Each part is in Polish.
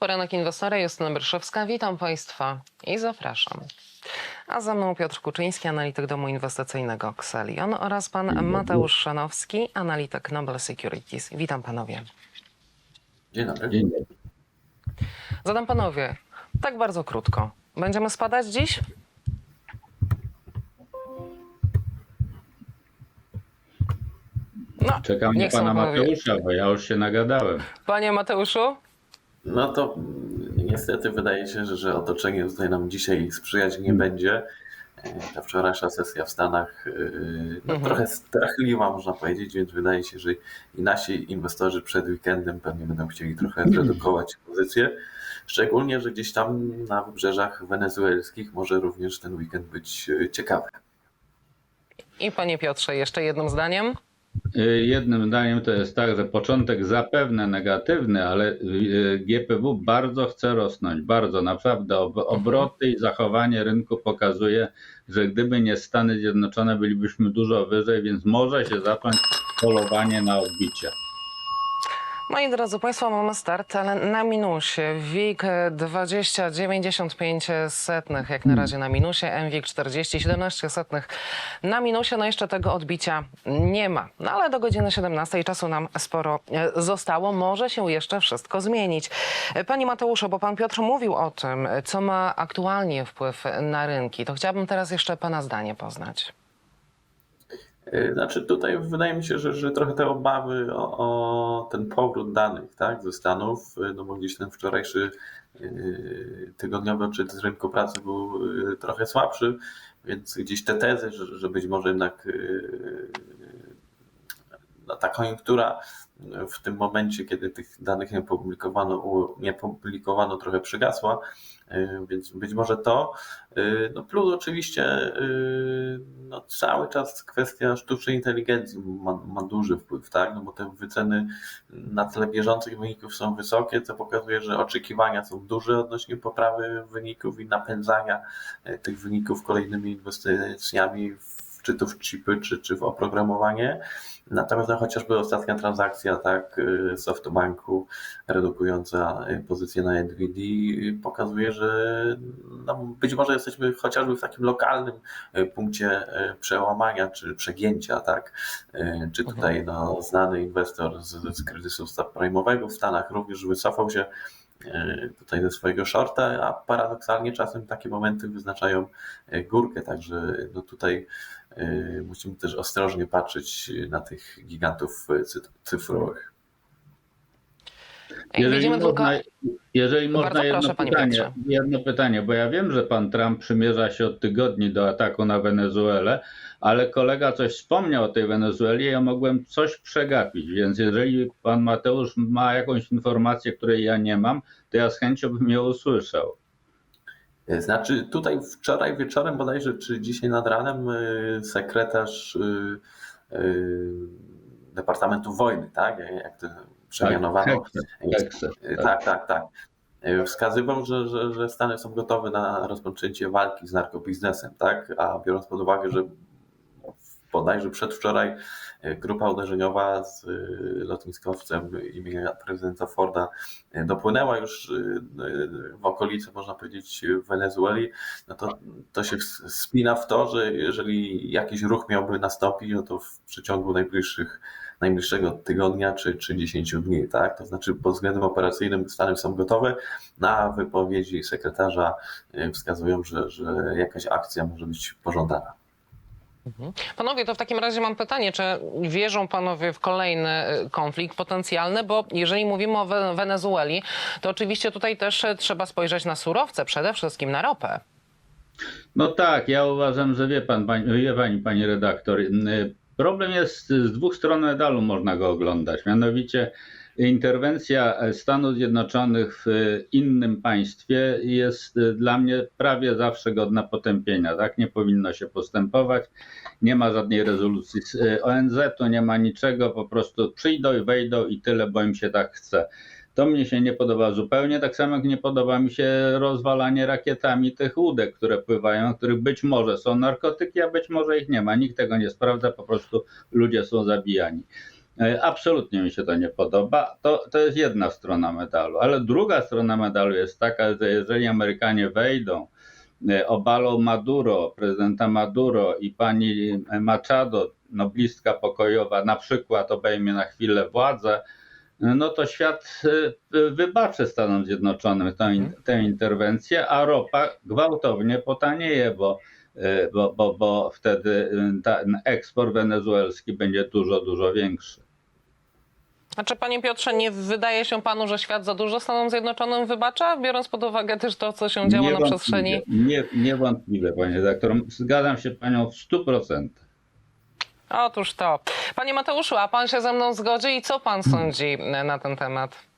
Poranek Inwestora, Justyna Berszewska. Witam Państwa i zapraszam. A za mną Piotr Kuczyński, analityk domu inwestycyjnego Xelion oraz pan Mateusz Szanowski, analityk Nobel Securities. Witam panowie. Dzień dobry. Dzień dobry. Zadam panowie, tak bardzo krótko. Będziemy spadać dziś? No, Czekam na pana. Mateusza, bo ja już się nagadałem. Panie Mateuszu? No to niestety wydaje się, że, że otoczenie tutaj nam dzisiaj sprzyjać nie będzie. E, Ta wczorajsza sesja w Stanach e, no, Mhm. trochę strachliwa, można powiedzieć, więc wydaje się, że i nasi inwestorzy przed weekendem pewnie będą chcieli trochę zredukować pozycje. Szczególnie, że gdzieś tam na wybrzeżach wenezuelskich może również ten weekend być e, ciekawy. I panie Piotrze, jeszcze jednym zdaniem. Y, Jednym zdaniem to jest tak, że początek zapewne negatywny, ale y, GPW bardzo chce rosnąć, bardzo naprawdę. Ob- Obroty i zachowanie rynku pokazuje, że gdyby nie Stany Zjednoczone, bylibyśmy dużo wyżej, więc może się zacząć polowanie na odbicie. Moi drodzy Państwo, mamy start, ale na minusie. WIG 20,95 setnych, jak na razie na minusie. MWIG 40,17 setnych na minusie. No jeszcze tego odbicia nie ma. No ale do godziny 17 czasu nam sporo e, zostało. Może się jeszcze wszystko zmienić. Panie Mateuszu, bo Pan Piotr mówił o tym, co ma aktualnie wpływ na rynki. To chciałabym teraz jeszcze Pana zdanie poznać. E, Znaczy tutaj wydaje mi się, że, że trochę te obawy o, o ten powrót danych tak, ze Stanów, e, no bo gdzieś ten wczorajszy e, tygodniowy odczyt z rynku pracy był trochę słabszy, więc gdzieś te tezy, że, że być może jednak no, ta koniunktura w tym momencie, kiedy tych danych nie publikowano, nie publikowano trochę przygasła, e, więc być może to. E, No plus oczywiście e, no, cały czas kwestia sztucznej inteligencji ma, ma duży wpływ, tak? No bo te wyceny na tle bieżących wyników są wysokie, co pokazuje, że oczekiwania są duże odnośnie poprawy wyników i napędzania tych wyników kolejnymi inwestycjami w, czy to w chipy, czy, czy w oprogramowanie. Natomiast no, chociażby ostatnia transakcja tak, y, SoftBanku redukująca y, pozycję na Nvidia y, pokazuje, że no, być może jesteśmy chociażby w takim lokalnym punkcie przełamania czy przegięcia, tak? Czy tutaj no, znany inwestor z, z kryzysu subprime'owego w Stanach również wycofał się tutaj ze swojego shorta, a paradoksalnie czasem takie momenty wyznaczają y, górkę, także no tutaj y, musimy też ostrożnie patrzeć na tych gigantów cy- cyfrowych. I widzimy tylko... można, jeżeli można Bardzo jedno, proszę, panie pytanie, jedno pytanie, bo ja wiem, że pan Trump przymierza się od tygodni do ataku na Wenezuelę, ale kolega coś wspomniał o tej Wenezueli, ja mogłem coś przegapić, więc jeżeli pan Mateusz ma jakąś informację, której ja nie mam, to ja z chęcią bym ją usłyszał. Y, Znaczy tutaj wczoraj wieczorem bodajże, czy dzisiaj nad ranem y, sekretarz y, Departamentu Wojny, tak? Jak to przemianowano. Hekse, Y, Tak, tak, tak. Y, Wskazywał, że, że, że Stany są gotowe na rozpoczęcie walki z narkobiznesem, tak? A biorąc pod uwagę, że bodajże przedwczoraj y, grupa uderzeniowa z y, lotniskowcem imienia prezydenta Forda y, dopłynęła już w okolice, można powiedzieć, Wenezueli, no to, to się spina w to, że jeżeli jakiś ruch miałby nastąpić, no to w przeciągu najbliższych najbliższego tygodnia czy, czy 10 dni, tak? To znaczy pod względem operacyjnym Stany są gotowe, na wypowiedzi sekretarza wskazują, że, że jakaś akcja może być pożądana. Panowie, to w takim razie mam pytanie, czy wierzą panowie w kolejny y, konflikt potencjalny? Bo jeżeli mówimy o We- Wenezueli, to oczywiście tutaj też y, trzeba spojrzeć na surowce, przede wszystkim na ropę. No tak, ja uważam, że wie pan, pani, wie pani, pani redaktor, y, problem jest z dwóch stron medalu, można go oglądać. Mianowicie interwencja Stanów Zjednoczonych w innym państwie jest dla mnie prawie zawsze godna potępienia. Tak nie powinno się postępować. Nie ma żadnej rezolucji z y, ONZ-u, nie ma niczego, po prostu przyjdą i wejdą i tyle, bo im się tak chce. To mnie się nie podoba zupełnie, tak samo jak nie podoba mi się rozwalanie rakietami tych łódek, które pływają, których być może są narkotyki, a być może ich nie ma. Nikt tego nie sprawdza, po prostu ludzie są zabijani. E, Absolutnie mi się to nie podoba. To, to jest jedna strona medalu, ale druga strona medalu jest taka, że jeżeli Amerykanie wejdą, e, obalą Maduro, prezydenta Maduro i pani Machado, noblistka pokojowa, na przykład obejmie na chwilę władzę, no to świat e, wybaczy Stanom Zjednoczonym tę, in- tę interwencję, a ropa gwałtownie potanieje, bo, bo, bo, bo wtedy e, ten eksport wenezuelski będzie dużo, dużo większy. Znaczy, panie Piotrze, nie wydaje się panu, że świat za dużo Stanom Zjednoczonym wybacza, biorąc pod uwagę też to, co się działo na przestrzeni... Nie, niewątpliwie, panie redaktor. Zgadzam się panią w 100%. Otóż to. Panie Mateuszu, a pan się ze mną zgodzi i co pan sądzi na ten temat?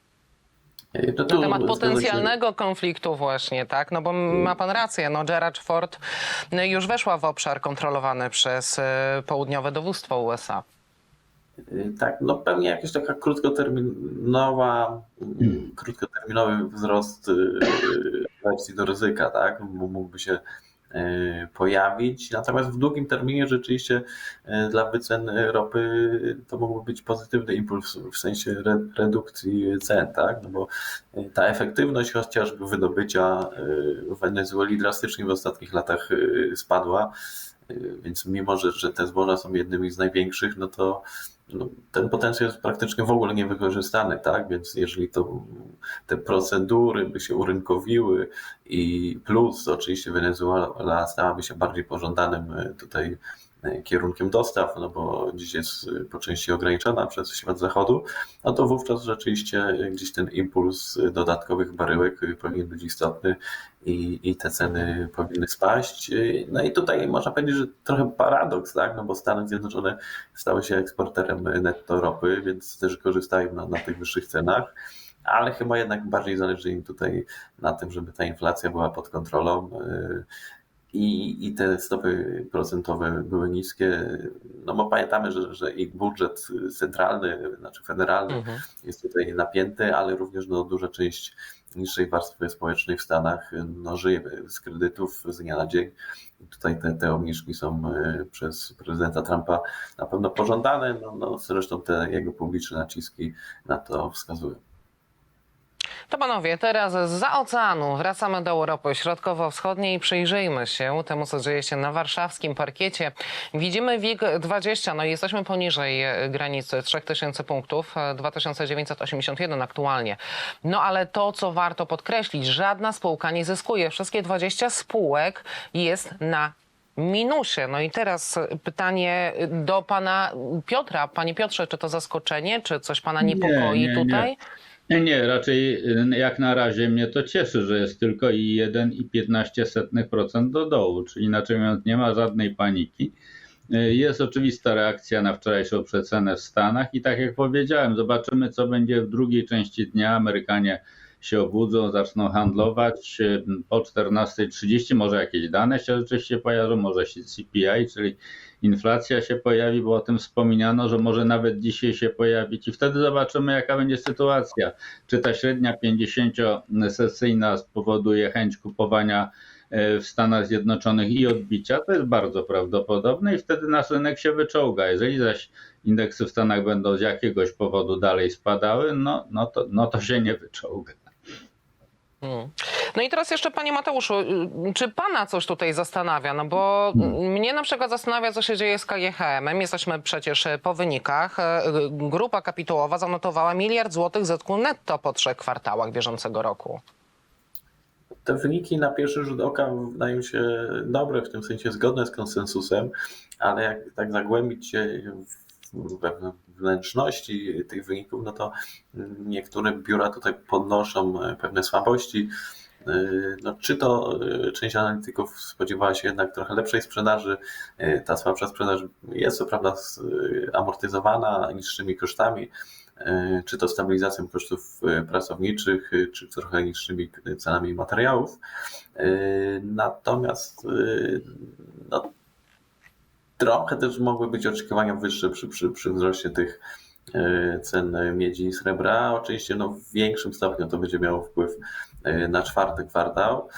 E, to Na temat zgadza się- potencjalnego konfliktu właśnie, tak? No bo ma pan rację, no Gerard Ford y, już weszła w obszar kontrolowany przez y, południowe dowództwo USA. Y, Tak, no pewnie jakaś taka krótkoterminowa, mm, krótkoterminowy wzrost wersji do ryzyka, tak, m- mógłby się pojawić. Natomiast w długim terminie rzeczywiście y, dla wycen ropy to mógłby być pozytywny impuls w sensie re- redukcji cen, tak, no bo y, ta efektywność chociażby wydobycia w Wenezueli drastycznie w ostatnich latach spadła. Więc mimo, że, że te zboża są jednymi z największych, no to no, ten potencjał jest praktycznie w ogóle niewykorzystany, tak? Więc jeżeli to te procedury by się urynkowiły i plus oczywiście Wenezuela stałaby się bardziej pożądanym e, tutaj kierunkiem dostaw, no bo dziś jest po części ograniczona przez świat zachodu, no to wówczas rzeczywiście gdzieś ten impuls dodatkowych baryłek powinien być istotny i, i te ceny powinny spaść. No i tutaj można powiedzieć, że trochę paradoks, tak? No bo Stany Zjednoczone stały się eksporterem netto ropy, więc też korzystają na, na tych wyższych cenach, ale chyba jednak bardziej zależy im tutaj na tym, żeby ta inflacja była pod kontrolą yy, i, i te stopy procentowe były niskie. No bo pamiętamy, że, że ich budżet centralny, znaczy federalny Mhm. jest tutaj napięty, ale również no, duża część niższej warstwy społecznej w Stanach no, żyje z kredytów z dnia na dzień. Tutaj te, te obniżki są e, przez prezydenta Trumpa na pewno pożądane, no, no, zresztą te jego publiczne naciski na to wskazują. To panowie, teraz za oceanu wracamy do Europy Środkowo-Wschodniej i przyjrzyjmy się temu, co dzieje się na warszawskim parkiecie. Widzimy WIG 20, no i jesteśmy poniżej e, granicy 3000 punktów, e, 2981 aktualnie. No ale to, co warto podkreślić, żadna spółka nie zyskuje. Wszystkie 20 spółek jest na minusie. No i teraz pytanie do pana Piotra. Panie Piotrze, czy to zaskoczenie, czy coś pana Nie, niepokoi nie, nie. tutaj? Nie, nie, raczej y, jak na razie mnie to cieszy, że jest tylko i 1,15% do dołu, czyli inaczej mówiąc nie ma żadnej paniki. Y, Jest oczywista reakcja na wczorajszą przecenę w Stanach i tak jak powiedziałem, zobaczymy co będzie w drugiej części dnia. Amerykanie się obudzą, zaczną handlować po 14.30, może jakieś dane się rzeczywiście pojawią, może się CPI, czyli inflacja się pojawi, bo o tym wspominano, że może nawet dzisiaj się pojawić i wtedy zobaczymy, jaka będzie sytuacja. Czy ta średnia 50-sesyjna spowoduje chęć kupowania e, w Stanach Zjednoczonych i odbicia, to jest bardzo prawdopodobne i wtedy nasz rynek się wyczołga. Jeżeli zaś indeksy w Stanach będą z jakiegoś powodu dalej spadały, no, no, to, no to się nie wyczołga. Hmm. No i teraz jeszcze, panie Mateuszu, czy pana coś tutaj zastanawia? No bo mnie na przykład zastanawia, co się dzieje z KGHM-em. Jesteśmy przecież e, po wynikach. E, Grupa kapitałowa zanotowała miliard złotych zysku netto po trzech kwartałach bieżącego roku. Te wyniki na pierwszy rzut oka wydają się dobre, w tym sensie zgodne z konsensusem, ale jak tak zagłębić się w- we wnętrzności tych wyników, no to niektóre biura tutaj podnoszą pewne słabości. No, czy to y, część analityków spodziewała się jednak trochę lepszej sprzedaży? Y, Ta słabsza sprzedaż jest co prawda y, amortyzowana niższymi kosztami, y, czy to stabilizacją kosztów y, pracowniczych, y, czy trochę niższymi cenami materiałów. Y, Natomiast y, no, trochę też mogły być oczekiwania wyższe przy, przy, przy wzroście tych y, cen miedzi i srebra. Oczywiście no, w większym stopniu to będzie miało wpływ y, na czwarty kwartał.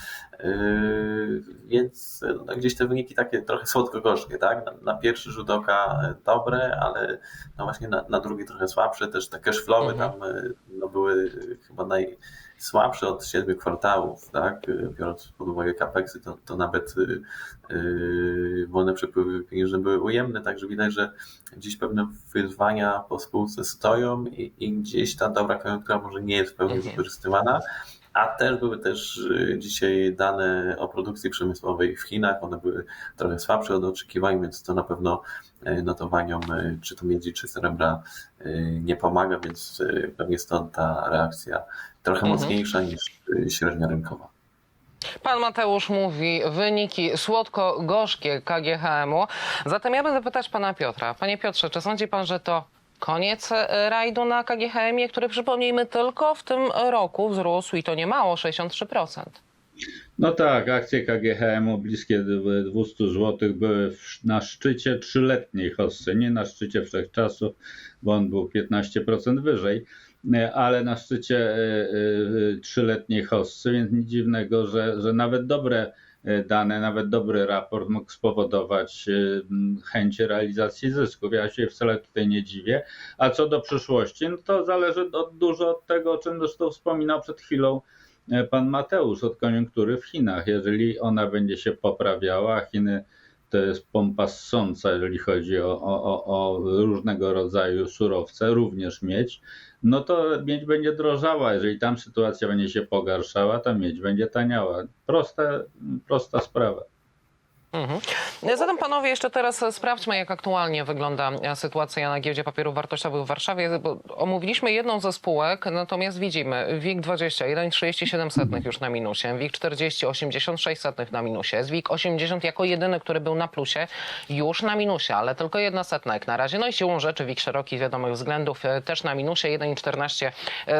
Yy, Więc no, gdzieś te wyniki takie trochę słodko-gorzkie, tak? Na, na pierwszy rzut oka e, dobre, ale no właśnie na, na drugi trochę słabsze. Też te cashflowy Mhm. tam e, no, były chyba najsłabsze od siedmiu kwartałów, tak? Biorąc pod uwagę capexy, to, to nawet e, wolne przepływy pieniężne były ujemne, także widać, że gdzieś pewne wyzwania po spółce stoją i, i gdzieś ta dobra koniunktura może nie jest w pełni wykorzystywana. A też były też y, dzisiaj dane o produkcji przemysłowej w Chinach. One były trochę słabsze od oczekiwań, więc to na pewno y, notowaniom y, czy to miedzi, czy srebra nie pomaga, więc pewnie stąd ta reakcja trochę Mhm. mocniejsza niż średnia rynkowa. Pan Mateusz mówi wyniki słodko-gorzkie KGHM-u. Zatem ja będę pytać pana Piotra. Panie Piotrze, czy sądzi pan, że to koniec e, rajdu na KGHM-ie, który przypomnijmy tylko w tym roku wzrósł i to nie mało, 63%. No tak, akcje KGHM-u bliskie 200 zł były na szczycie trzyletniej hossy, nie na szczycie wszechczasu, bo on był 15% wyżej, e, ale na szczycie e, trzyletniej hossy, więc nic dziwnego, że, że nawet dobre dane, nawet dobry raport mógł spowodować e, chęć realizacji zysków. Ja się wcale tutaj nie dziwię. A co do przyszłości, no to zależy od, dużo od tego, o czym zresztą wspominał przed chwilą e, pan Mateusz, od koniunktury w Chinach. Jeżeli ona będzie się poprawiała, Chiny to jest pompa ssąca, jeżeli chodzi o, o, o, różnego rodzaju surowce, również miedź, no to miedź będzie drożała. Jeżeli tam sytuacja będzie się pogarszała, to miedź będzie taniała. Proste, prosta sprawa. Mhm. Zatem panowie, jeszcze teraz sprawdźmy, jak aktualnie wygląda e, sytuacja na giełdzie papierów wartościowych w Warszawie, omówiliśmy jedną ze spółek, natomiast widzimy WIG 20, 1,37 już na minusie, WIG 40, 86 setnych na minusie, WIG 80 jako jedyny, który był na plusie, już na minusie, ale tylko jedna setna jak na razie. No i siłą rzeczy WIG szeroki z wiadomych względów e, też na minusie, 1,14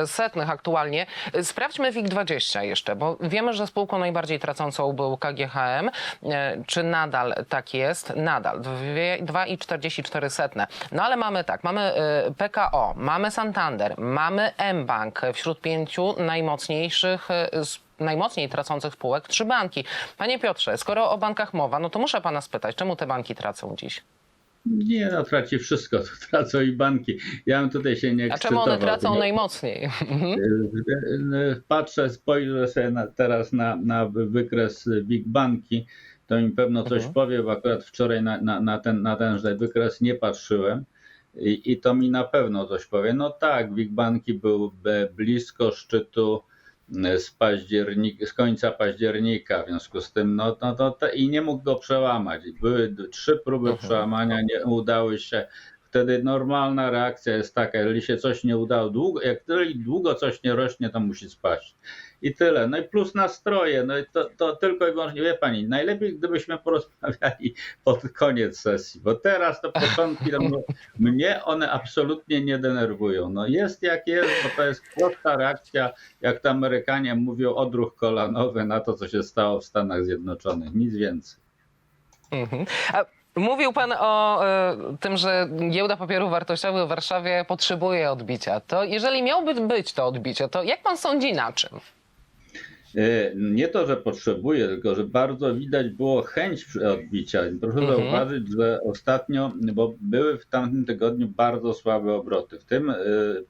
setnych aktualnie. E, Sprawdźmy WIG 20 jeszcze, bo wiemy, że spółką najbardziej tracącą był KGHM. E, Czy nadal tak jest? Nadal. Dwie- 2,44 setne. No ale mamy tak, mamy e, PKO, mamy Santander, mamy mBank wśród pięciu najmocniejszych s- najmocniej tracących spółek trzy banki. Panie Piotrze, skoro o bankach mowa, no to muszę pana spytać, czemu te banki tracą dziś? Nie, no traci wszystko, to tracą i banki. Ja bym tutaj się nie A czemu one tracą najmocniej? Patrzę, spojrzę sobie na, teraz na, na wykres Big Banki, to mi pewno coś Mhm. powie, bo akurat wczoraj na, na, na, ten, na tenże wykres nie patrzyłem i, i to mi na pewno coś powie. No tak, Big Banki był be- blisko szczytu e, z, październik, z końca października, w związku z tym no, no to te, i nie mógł go przełamać. Były trzy próby Mhm. przełamania, nie udały się. Wtedy normalna reakcja jest taka, jeżeli się coś nie udało długo, jak długo coś nie rośnie, to musi spaść. I tyle. No i plus nastroje, no i to, to tylko i wyłącznie, wie pani, najlepiej gdybyśmy porozmawiali pod koniec sesji, bo teraz to początki, no, mnie one absolutnie nie denerwują. No jest jak jest, bo to jest prosta reakcja, jak to Amerykanie mówią, odruch kolanowy na to, co się stało w Stanach Zjednoczonych, nic więcej. Mhm. A mówił pan o e, tym, że giełda papierów wartościowych w Warszawie potrzebuje odbicia. To jeżeli miałby być to odbicie, to jak pan sądzi na czym? E, Nie to, że potrzebuje, tylko że bardzo widać było chęć odbicia. Proszę Mhm. zauważyć, że ostatnio, bo były w tamtym tygodniu bardzo słabe obroty. W tym e,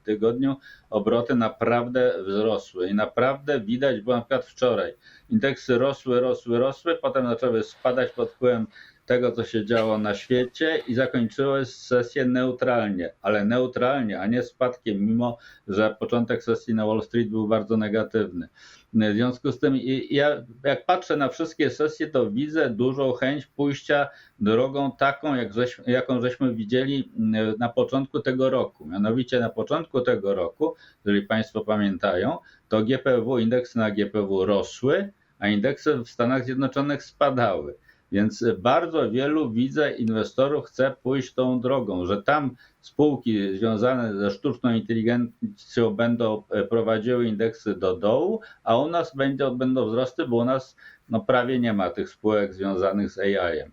tygodniu obroty naprawdę wzrosły i naprawdę widać było na przykład wczoraj. Indeksy rosły, rosły, rosły, potem zaczęły spadać pod wpływem tego, co się działo na świecie i zakończyły sesję neutralnie, ale neutralnie, a nie spadkiem, mimo że początek sesji na Wall Street był bardzo negatywny. W związku z tym ja jak patrzę na wszystkie sesje, to widzę dużą chęć pójścia drogą taką, jak żeś, jaką żeśmy widzieli mm, na początku tego roku. Mianowicie na początku tego roku, jeżeli Państwo pamiętają, to GPW, indeksy na GPW rosły, a indeksy w Stanach Zjednoczonych spadały. Więc bardzo wielu widzę inwestorów chce pójść tą drogą, że tam spółki związane ze sztuczną inteligencją będą e, prowadziły indeksy do dołu, a u nas będzie, będą wzrosty, bo u nas no, prawie nie ma tych spółek związanych z AI-em.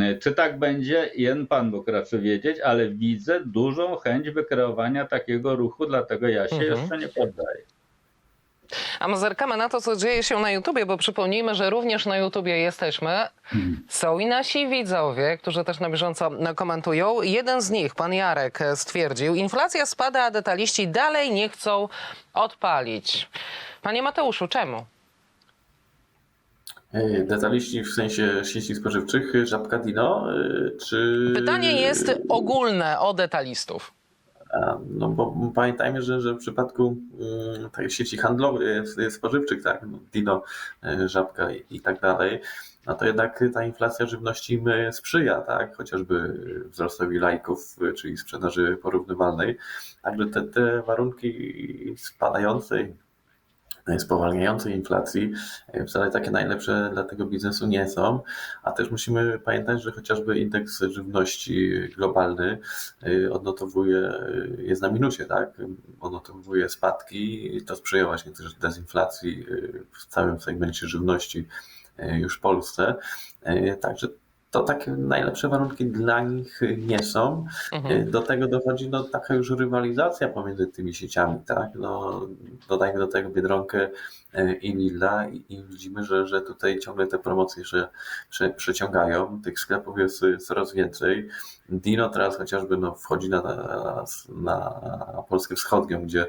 E, Czy tak będzie? Jeden pan mógł raczej wiedzieć, ale widzę dużą chęć wykreowania takiego ruchu, dlatego ja się Mhm. jeszcze nie poddaję. A my zerkamy na to, co dzieje się na YouTubie, bo przypomnijmy, że również na YouTubie jesteśmy. Są i nasi widzowie, którzy też na bieżąco komentują. Jeden z nich, pan Jarek, e, stwierdził, inflacja spada, a detaliści dalej nie chcą odpalić. Panie Mateuszu, czemu? Detaliści w sensie sieci spożywczych, żabka Dino, e, czy... Pytanie jest ogólne o detalistów. No bo pamiętajmy, że, że w przypadku mm, tej sieci handlowych, e, spożywczych, tak, no, Dino, e, Żabka i, i tak dalej, no to jednak ta inflacja żywności e, sprzyja, tak, chociażby wzrostowi lajków, e, czyli sprzedaży porównywalnej. Także te, te warunki spadającej, e, spowalniającej inflacji e, wcale takie najlepsze dla tego biznesu nie są, a też musimy pamiętać, że chociażby indeks żywności globalny y, odnotowuje, jest na minusie, tak? Odnotowuje spadki i to sprzyja właśnie też dezinflacji w całym segmencie żywności już w Polsce. Także to takie najlepsze warunki dla nich nie są. Mhm. Do tego dochodzi no, taka już rywalizacja pomiędzy tymi sieciami, tak? No, dodajmy do tego Biedronkę e, i i, i widzimy, że, że tutaj ciągle te promocje się prze, przeciągają. Tych sklepów jest coraz więcej. Dino teraz chociażby no, wchodzi na, na, na Polskę Wschodnią, gdzie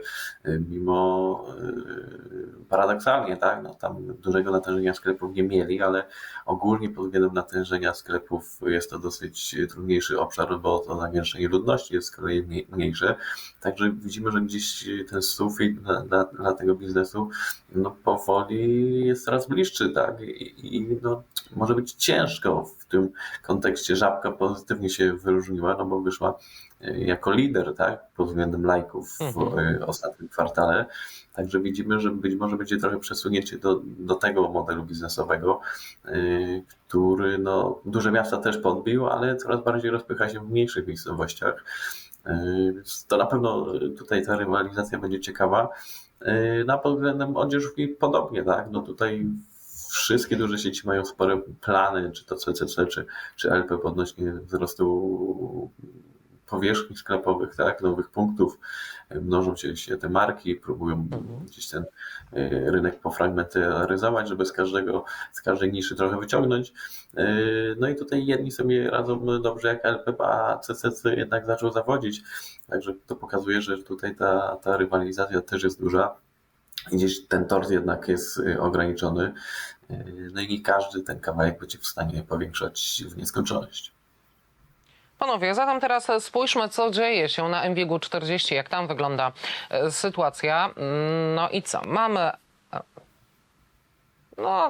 y, mimo y, paradoksalnie, tak, no, tam dużego natężenia sklepów nie mieli, ale ogólnie pod względem natężenia sklepów jest to dosyć trudniejszy obszar, bo to nawiększenie ludności jest z kolei mniej- mniejsze. Także widzimy, że gdzieś ten sufit dla, dla, dla tego biznesu no, powoli jest coraz bliższy, tak? I, i no, może być ciężko w tym kontekście. Żabka pozytywnie się wyróżniła, no bo wyszła e, jako lider, tak? Pod względem lajków w Mhm. e, ostatnim kwartale. Także widzimy, że być może będzie trochę przesunięcie do, do tego modelu biznesowego, y, który no, duże miasta też podbił, ale coraz bardziej rozpycha się w mniejszych miejscowościach. To na pewno tutaj ta rywalizacja będzie ciekawa. Y, Na pod względem odzieżówki podobnie, tak? No tutaj wszystkie duże sieci mają spore plany, czy to CCC, czy, czy LP podnośnie wzrostu powierzchni sklepowych, tak? Nowych punktów. Mnożą się, te marki, próbują Mhm. gdzieś ten y, rynek pofragmentaryzować, żeby z każdego, z każdej niszy trochę wyciągnąć. Y, No i tutaj jedni sobie radzą dobrze jak LP, a CCC jednak zaczął zawodzić. Także to pokazuje, że tutaj ta, ta rywalizacja też jest duża. I Gdzieś ten tort jednak jest y, ograniczony. No i nie każdy ten kawałek będzie w stanie powiększać w nieskończoność. Panowie, zatem teraz spójrzmy, co dzieje się na MWG 40, jak tam wygląda e, sytuacja. Mm, No i co? Mamy. e, No,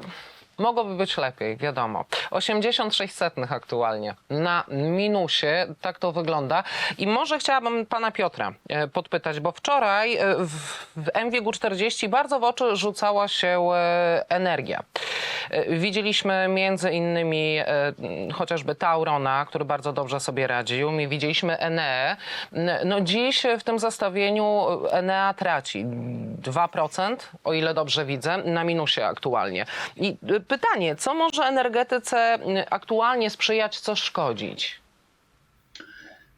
mogłoby być lepiej, wiadomo. 86 setnych aktualnie na minusie, tak to wygląda. I może chciałabym pana Piotra e, podpytać, bo wczoraj e, w, w MWG 40 bardzo w oczy rzucała się e, energia. Widzieliśmy między innymi chociażby Taurona, który bardzo dobrze sobie radził. Mi Widzieliśmy Enea. N- No dziś w tym zestawieniu Enea traci 2%, o ile dobrze widzę, na minusie aktualnie. I pytanie, co może energetyce y, aktualnie sprzyjać, co szkodzić?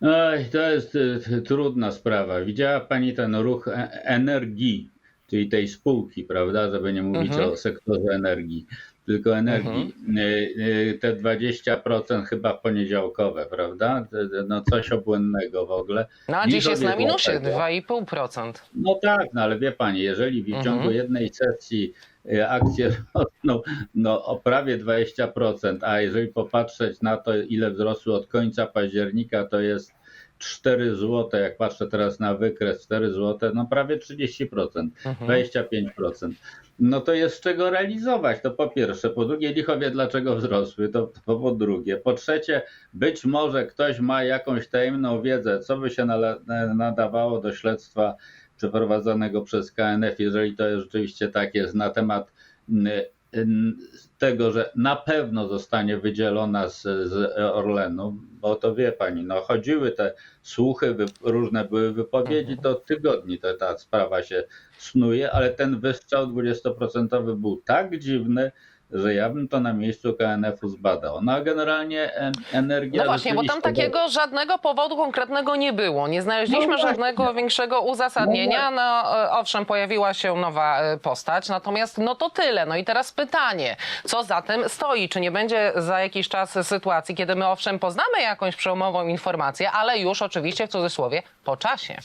Oj, to jest y, trudna sprawa. Widziała Pani ten ruch e- energii, czyli tej spółki, prawda? Żeby nie mówić Mhm. o sektorze energii, tylko energii. Y, y, Te 20% chyba poniedziałkowe, prawda? No coś obłędnego w ogóle. No a dziś jest na minusie złotego. 2,5%. No tak, no ale wie Pani, jeżeli w Mhm. ciągu jednej sesji akcje rosną no, o prawie 20%, a jeżeli popatrzeć na to, ile wzrosły od końca października, to jest 4 zł, jak patrzę teraz na wykres 4 zł, no prawie 30%, Mhm. 25%. No to jest z czego realizować, to po pierwsze. Po drugie, licho wie dlaczego wzrosły, to, to po drugie. Po trzecie, być może ktoś ma jakąś tajemną wiedzę, co by się nadawało do śledztwa przeprowadzonego przez KNF, jeżeli to rzeczywiście tak jest, na temat mm, tego, że na pewno zostanie wydzielona z, z Orlenu, bo to wie pani, no chodziły te słuchy, wy, różne były wypowiedzi, to tygodni to ta sprawa się snuje, ale ten wystrzał 20% był tak dziwny, że ja bym to na miejscu KNF-u zbadał. No a generalnie energia... No właśnie, bo tam takiego żadnego powodu konkretnego nie było. Nie znaleźliśmy No żadnego większego uzasadnienia. No, e, owszem, pojawiła się nowa e, postać, natomiast no to tyle. No i teraz pytanie, co za tym stoi? Czy nie będzie za jakiś czas sytuacji, kiedy my owszem poznamy jakąś przełomową informację, ale już oczywiście w cudzysłowie po czasie.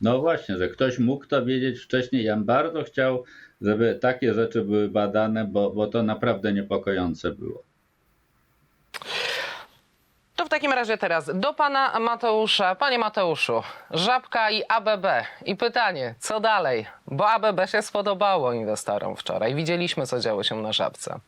No właśnie, że ktoś mógł to wiedzieć wcześniej. Ja bym bardzo chciał, żeby takie rzeczy były badane, bo, bo to naprawdę niepokojące było. To w takim razie teraz do pana Mateusza. Panie Mateuszu, Żabka i ABB. I pytanie, co dalej? Bo ABB się spodobało inwestorom wczoraj. Widzieliśmy, co działo się na Żabce.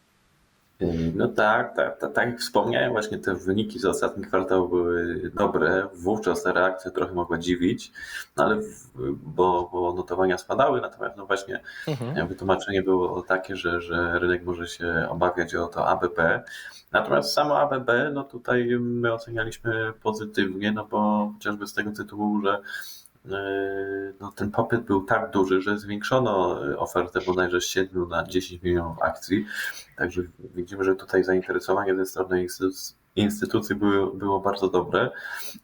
No tak, tak, tak, tak jak wspomniałem, właśnie te wyniki z ostatnich kwartałów były dobre. Wówczas ta reakcja trochę mogła dziwić, no ale w, bo, bo notowania spadały, natomiast no właśnie Mhm. wytłumaczenie było takie, że, że rynek może się obawiać o to ABB. Natomiast samo ABB, no tutaj my ocenialiśmy pozytywnie, no bo chociażby z tego tytułu, że no, ten popyt był tak duży, że zwiększono ofertę bodajże z 7 na 10 milionów akcji. Także widzimy, że tutaj zainteresowanie ze strony instytuc- instytucji było, było bardzo dobre.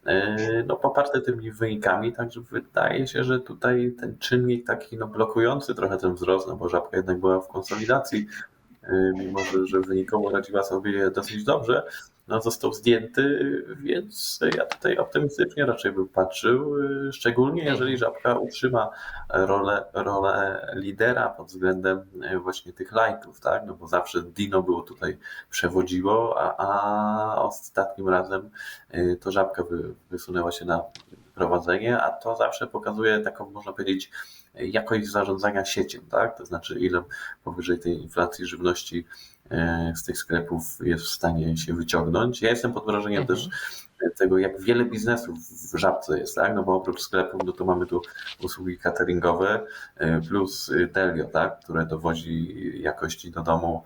Yy, No, poparte tymi wynikami, także wydaje się, że tutaj ten czynnik taki no, blokujący trochę ten wzrost, no bo żabka jednak była w konsolidacji, mimo że, że wynikowo radziła sobie dosyć dobrze, no, został zdjęty, więc ja tutaj optymistycznie raczej bym patrzył, szczególnie jeżeli żabka utrzyma rolę, rolę lidera pod względem yy, właśnie tych lightów, tak? No bo zawsze Dino było tutaj przewodziło, a, a ostatnim razem yy, to żabka wy, wysunęła się na prowadzenie, a to zawsze pokazuje taką, można powiedzieć, jakość zarządzania siecią, tak? To znaczy, ile powyżej tej inflacji żywności e, z tych sklepów jest w stanie się wyciągnąć. Ja jestem pod wrażeniem Mhm. też tego, jak wiele biznesów w żabce jest, tak? No bo oprócz sklepów, no to mamy tu usługi cateringowe e, plus e, Delio, tak? Które dowozi jakości do domu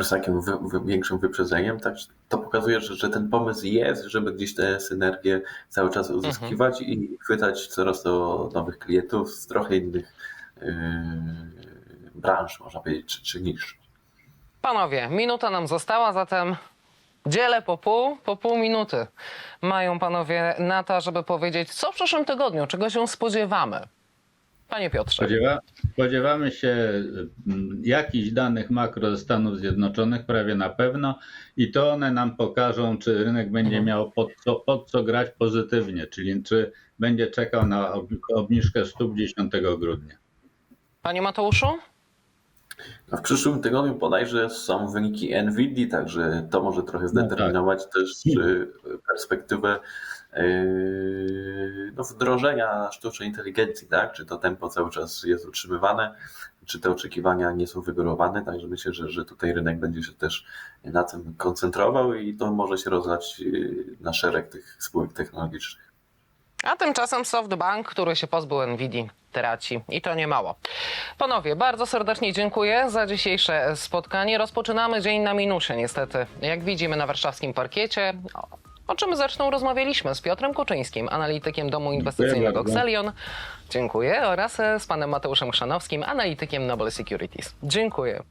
z takim wy, wy, większym wyprzedzeniem, tak to pokazuje, że, że ten pomysł jest, żeby gdzieś te synergie cały czas uzyskiwać i chwytać coraz to nowych klientów z trochę innych yy, branż, można powiedzieć, czy, czy niż. Panowie, minuta nam została, zatem dzielę po pół, po pół minuty. Mają panowie na to, żeby powiedzieć, co w przyszłym tygodniu, czego się spodziewamy. Panie Piotrze. Spodziewa, spodziewamy się mm, jakichś danych makro ze Stanów Zjednoczonych, prawie na pewno, i to one nam pokażą, czy rynek będzie Mhm. miał pod co, pod co grać pozytywnie, czyli czy będzie czekał na ob- obniżkę stóp 10 grudnia. Panie Mateuszu? No w przyszłym tygodniu bodajże są wyniki NVIDII, także to może trochę zdeterminować też yy, perspektywę yy, no, wdrożenia sztucznej inteligencji, tak? Czy to tempo cały czas jest utrzymywane, czy te oczekiwania nie są wygórowane, także myślę, że, że tutaj rynek będzie się też na tym koncentrował i to może się rozlać yy, na szereg tych spółek technologicznych. A tymczasem SoftBank, który się pozbył Nvidia, traci i to nie mało. Panowie, bardzo serdecznie dziękuję za dzisiejsze spotkanie. Rozpoczynamy dzień na minusie, niestety. Jak widzimy na warszawskim parkiecie, o, czym zresztą rozmawialiśmy z Piotrem Kuczyńskim, analitykiem domu inwestycyjnego. Xelion. Dziękuję. Oraz e, z panem Mateuszem Chrzanowskim, analitykiem Noble Securities. Dziękuję.